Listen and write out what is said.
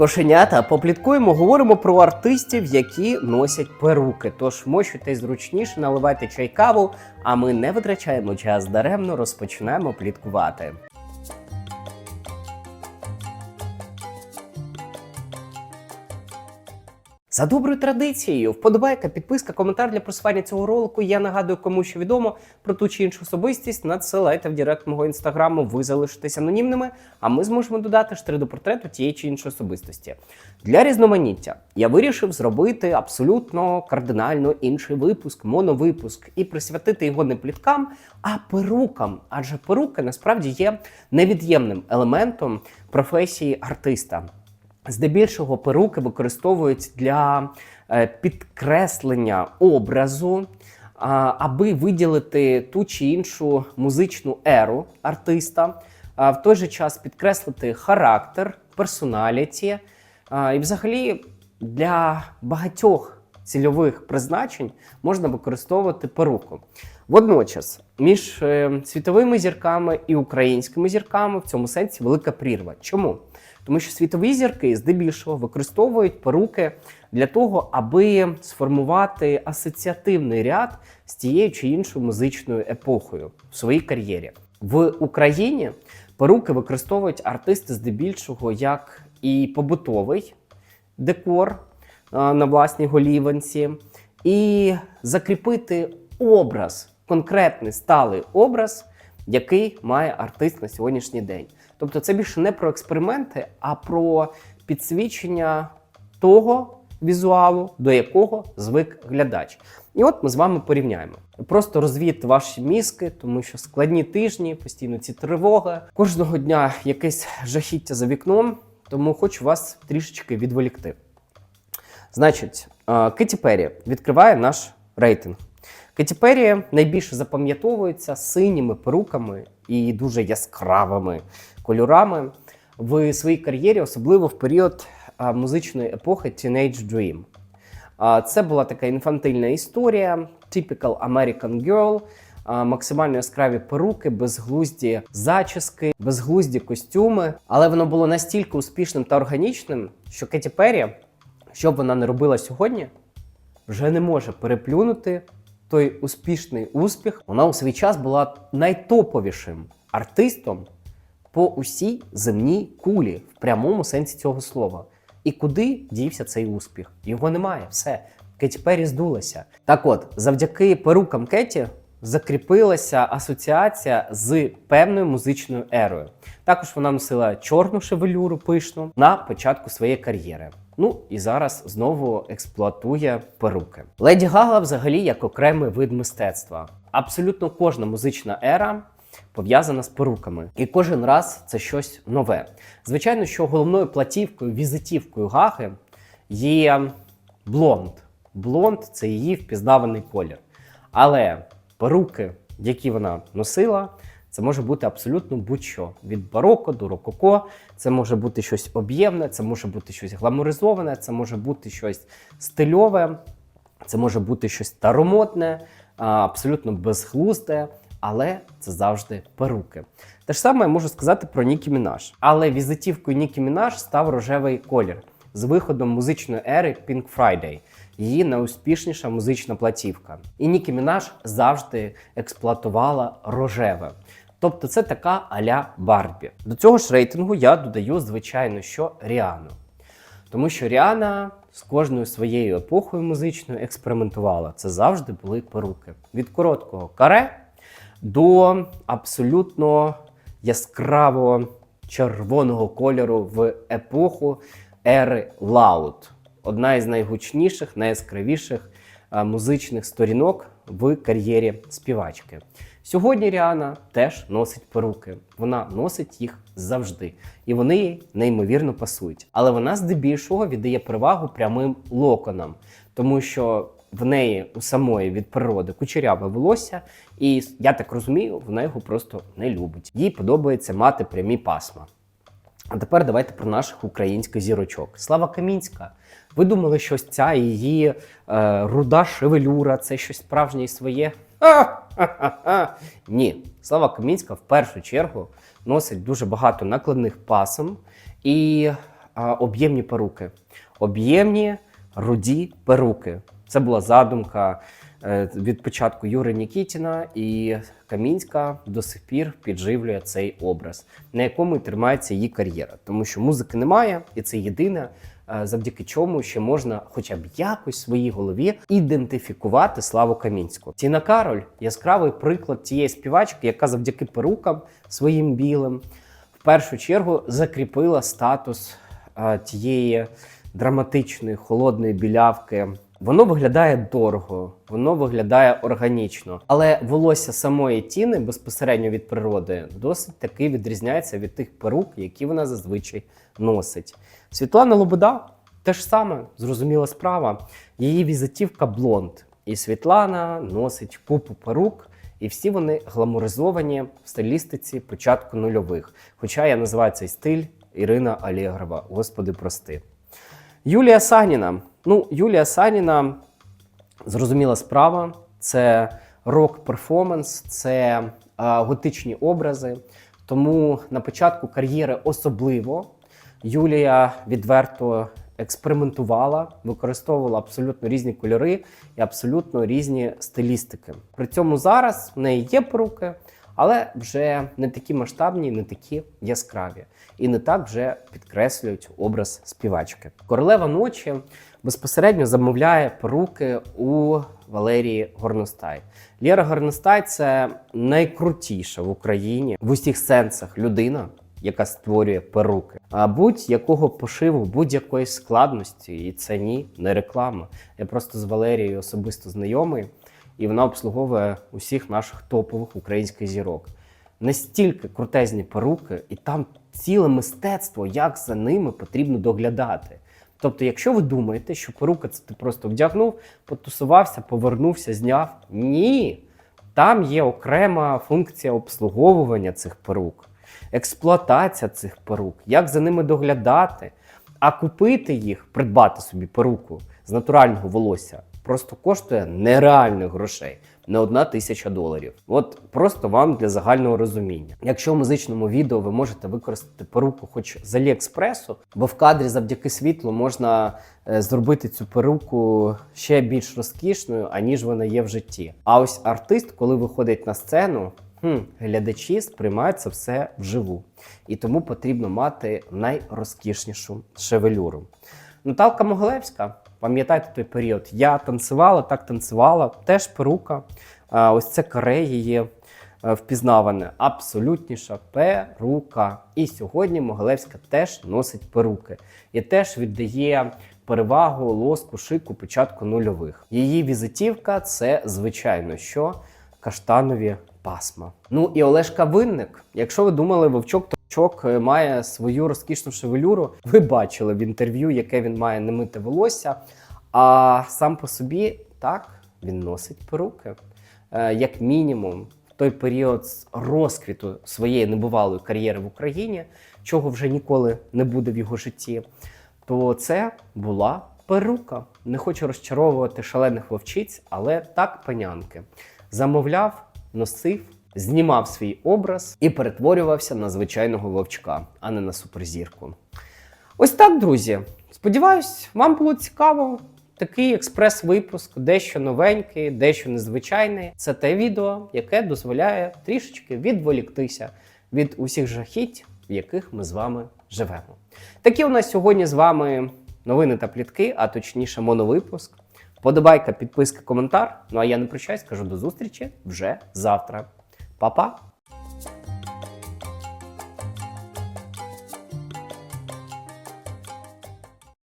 Кошенята, попліткуємо, говоримо про артистів, які носять перуки. Тож мощуйтесь зручніше, наливайте чай каву, а ми не витрачаємо час даремно, розпочинаємо пліткувати. За доброю традицією, вподобайка, підписка, коментар для просування цього ролику. Я нагадую, кому що відомо про ту чи іншу особистість. Надсилайте в директ мого інстаграму, ви залишитесь анонімними, а ми зможемо додати штри до портрету тієї чи іншої особистості. Для різноманіття я вирішив зробити абсолютно кардинально інший випуск, моновипуск, і присвятити його не пліткам, а перукам. Адже перуки насправді є невід'ємним елементом професії артиста. Здебільшого перуки використовують для е, підкреслення образу, аби виділити ту чи іншу музичну еру артиста, в той же час підкреслити характер, персоналіті. І взагалі для багатьох цільових призначень можна використовувати перуку. Водночас між е, світовими зірками і українськими зірками в цьому сенсі велика прірва. Чому? Тому що світові зірки здебільшого використовують перуки для того, аби сформувати асоціативний ряд з тією чи іншою музичною епохою в своїй кар'єрі. В Україні перуки використовують артисти здебільшого як і побутовий декор на власній голіванці, і закріпити образ, конкретний сталий образ, який має артист на сьогоднішній день. Тобто це більше не про експерименти, а про підсвічення того візуалу, до якого звик глядач. І от ми з вами порівняємо. Просто розвійте ваші мізки, тому що складні тижні, постійно ці тривоги. Кожного дня якесь жахіття за вікном, тому хочу вас трішечки відволікти. Значить, е, Кеті Перрі відкриває наш рейтинг. Кеті Перрі найбільше запам'ятовується синіми перуками і дуже яскравими кольорами в своїй кар'єрі, особливо в період музичної епохи Teenage Dream. Це була така інфантильна історія, typical American Girl, максимально яскраві перуки, безглузді зачіски, безглузді костюми. Але воно було настільки успішним та органічним, що Кеті Перрі, що б вона не робила сьогодні, вже не може переплюнути той успішний успіх. Вона у свій час була найтоповішим артистом по усій земній кулі в прямому сенсі цього слова. І куди дівся цей успіх? Його немає. Все. Кеті Перрі здулася. Так от, завдяки перукам Кеті закріпилася асоціація з певною музичною ерою. Також вона носила чорну шевелюру пишну на початку своєї кар'єри. Ну і зараз знову експлуатує перуки. Леді Гага взагалі як окремий вид мистецтва. Абсолютно кожна музична ера пов'язана з перуками. І кожен раз це щось нове. Звичайно, що головною платівкою, візитівкою Гаги є блонд. Блонд це її впізнаваний колір. Але перуки, які вона носила, це може бути абсолютно будь-що. Від бароко до рококо, це може бути щось об'ємне, це може бути щось гламуризоване, це може бути щось стильове, це може бути щось старомодне, абсолютно безглузде, але це завжди перуки. Те ж саме я можу сказати про Нікі Мінаш. Але візитівкою Нікі Мінаш став рожевий колір з виходом музичної ери Pink Friday. Її найуспішніша музична платівка. І Нікі Мінаш завжди експлуатувала рожеве. Тобто це така аля Барбі. До цього ж рейтингу я додаю, звичайно, що Ріану. Тому що Ріана з кожною своєю епохою музичною експериментувала. Це завжди були перуки. Від короткого каре до абсолютно яскраво червоного кольору в епоху ери Лаут. Одна із найгучніших, найяскравіших музичних сторінок в кар'єрі співачки. Сьогодні Ріана теж носить перуки. Вона носить їх завжди, і вони їй неймовірно пасують. Але вона здебільшого віддає перевагу прямим локонам, тому що в неї у самої від природи кучеряве волосся, і я так розумію, вона його просто не любить. Їй подобається мати прямі пасма. А тепер давайте про наших українських зірочок. Слава Камінська. Ви думали, що ця її е, руда шевелюра це щось справжнє і своє? Ні, Слава Камінська в першу чергу носить дуже багато накладних пасом і а, об'ємні перуки. Об'ємні руді перуки. Це була задумка е, від початку Юри Нікітіна, і Камінська до сих пір підживлює цей образ, на якому і тримається її кар'єра. Тому що музики немає, і це єдине, е, завдяки чому ще можна хоча б якось в своїй голові ідентифікувати славу Камінську. Тіна Кароль яскравий приклад тієї співачки, яка завдяки перукам своїм білим в першу чергу закріпила статус е, тієї драматичної холодної білявки. Воно виглядає дорого, воно виглядає органічно, але волосся самої тіни безпосередньо від природи досить таки відрізняється від тих перук, які вона зазвичай носить. Світлана Лобода теж саме зрозуміла справа. Її візитівка блонд. І Світлана носить купу перук, і всі вони гламуризовані в стилістиці початку нульових. Хоча я називаю цей стиль Ірина Алєгрова. Господи, прости. Юлія Саніна. Ну, Юлія Саніна зрозуміла справа. Це рок-перформанс, це а, готичні образи. Тому на початку кар'єри особливо Юлія відверто експериментувала, використовувала абсолютно різні кольори і абсолютно різні стилістики. При цьому зараз в неї є поруки, але вже не такі масштабні, не такі яскраві, і не так вже підкреслюють образ співачки. Королева ночі безпосередньо замовляє поруки у Валерії Горностай. Лєра Горностай це найкрутіша в Україні в усіх сенсах людина. Яка створює перуки, а будь-якого пошиву, будь-якої складності, і це ні, не реклама. Я просто з Валерією особисто знайомий, і вона обслуговує усіх наших топових українських зірок. Настільки крутезні перуки, і там ціле мистецтво, як за ними потрібно доглядати. Тобто, якщо ви думаєте, що перука це ти просто вдягнув, потусувався, повернувся, зняв. Ні. Там є окрема функція обслуговування цих перук, експлуатація цих перук, як за ними доглядати. А купити їх, придбати собі перуку з натурального волосся просто коштує нереальних грошей. Не одна тисяча доларів. От просто вам для загального розуміння. Якщо в музичному відео ви можете використати перуку хоч з Аліекспресу, бо в кадрі завдяки світлу можна е, зробити цю перуку ще більш розкішною, аніж вона є в житті. А ось артист, коли виходить на сцену, хм, глядачі сприймають це все вживу. І тому потрібно мати найрозкішнішу шевелюру. Наталка Могилевська, пам'ятаєте той період? Я танцювала, так танцювала, теж перука. Ось це каре її е, впізнаване, абсолютніша перука. І сьогодні Могилевська теж носить перуки і теж віддає перевагу лоску шику початку нульових. Її візитівка це звичайно що каштанові пасма. Ну і Олешка Винник. Якщо ви думали, вовчок Чок е, має свою розкішну шевелюру. Ви бачили в інтерв'ю, яке він має немите волосся. А сам по собі так він носить перуки. Е, Як мінімум, в той період розквіту своєї небувалої кар'єри в Україні, чого вже ніколи не буде в його житті, то це була перука. Не хочу розчаровувати шалених вовчиць, але так панянки. Замовляв, носив знімав свій образ і перетворювався на звичайного вовчка, а не на суперзірку. Ось так, друзі. Сподіваюсь, вам було цікаво. Такий експрес-випуск, дещо новенький, дещо незвичайний. Це те відео, яке дозволяє трішечки відволіктися від усіх жахіть, в яких ми з вами живемо. Такі у нас сьогодні з вами новини та плітки, а точніше, моновипуск. Подобайка, підписка, коментар. Ну а я не прощаюсь, кажу до зустрічі вже завтра. Па-па!